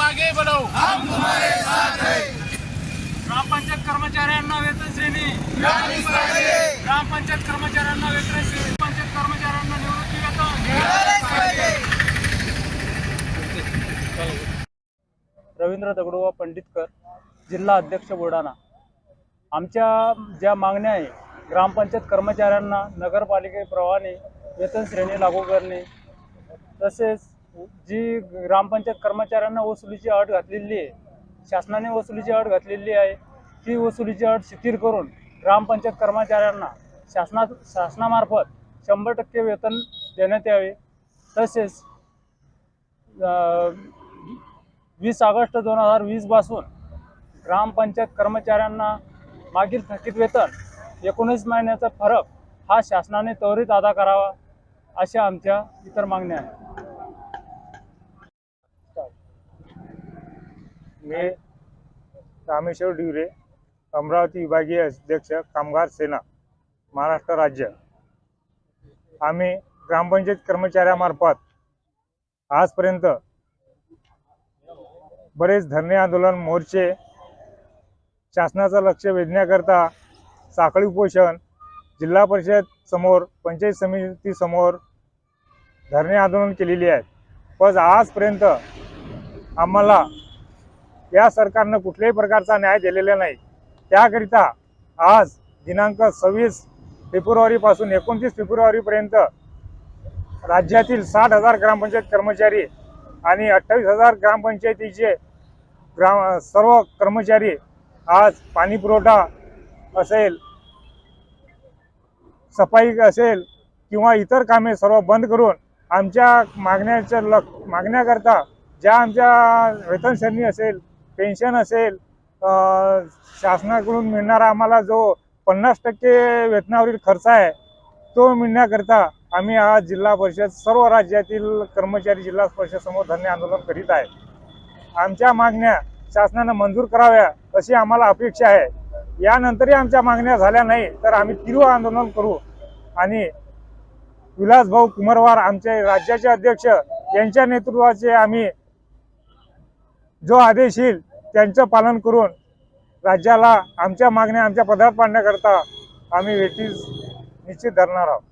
आगे बढ़ो ग्रामपंचायत कर्मचाऱ्यांना वेतन श्रेणी. ग्रामपंचायत कर्मचाऱ्यांना वेतन श्रेणी. पंचायत कर्मचाऱ्यांना निवृत्ती वेतन. रवींद्र दगडोबा पंडितकर जिल्हा अध्यक्ष बुलढाणा. आमच्या ज्या मागण्या आहे ग्रामपंचायत कर्मचाऱ्यांना नगरपालिकेप्रमाणे वेतन श्रेणी लागू करणे तसेच जी ग्रामपंचायत कर्मचाऱ्यांना वसुलीची अट घातलेली आहे शासनाने वसुलीची अट घातलेली आहे ती वसुलीची अट शिथिल करून ग्रामपंचायत कर्मचाऱ्यांना शासना शासनामार्फत शंभर टक्के वेतन देण्यात यावे. तसेच वीस ऑगस्ट दोन हजार वीसपासून ग्रामपंचायत कर्मचाऱ्यांना मागील थकीत वेतन एकोणीस महिन्याचा फरक हा शासनाने त्वरित अदा करावा अशा आमच्या इतर मागण्या आहेत. मी रामेश्वर डिवरे अमरावती विभागीय अध्यक्ष कामगार सेना महाराष्ट्र राज्य. आम्ही ग्रामपंचायत कर्मचाऱ्यामार्फत आजपर्यंत बरेच धरणे आंदोलन मोर्चे शासनाचं लक्ष वेधण्याकरता साखळी उपोषण जिल्हा परिषद समोर पंचायत समिती समोर धरणे आंदोलन केलेली आहेत. पण आजपर्यंत आम्हाला या सरकारनं कुठल्याही प्रकारचा न्याय दिलेला नाही. त्याकरिता आज दिनांक सव्वीस फेब्रुवारीपासून एकोणतीस फेब्रुवारीपर्यंत राज्यातील साठ हजार ग्रामपंचायत कर्मचारी आणि अठ्ठावीस हजार ग्रामपंचायतीचे ग्राम सर्व कर्मचारी आज पाणी पुरवठा असेल सफाई असेल किंवा इतर कामे सर्व बंद करून आमच्या मागण्याच्या लक मागण्याकरता ज्या आमच्या वेतनश्रेणी असेल पेन्शन असेल शासनाकडून मिळणारा आम्हाला जो पन्नास टक्के वेतनावरील खर्च आहे तो मिळण्याकरता आम्ही आज जिल्हा परिषद सर्व राज्यातील कर्मचारी जिल्हा परिषदसमोर धरणे आंदोलन करीत आहे. आमच्या मागण्या शासनानं मंजूर कराव्या अशी आम्हाला अपेक्षा आहे. यानंतरही आमच्या मागण्या झाल्या नाही तर आम्ही तीव्र आंदोलन करू. आणि विलासभाऊ कुमारवार आमचे राज्याचे अध्यक्ष यांच्या नेतृत्वाचे आम्ही जो आदेश येईल त्यांचं पालन करून राज्याला आमच्या मागण्या आमच्या पदार्थ पाडण्याकरता आम्ही वेटीस निश्चित धरणार आहोत.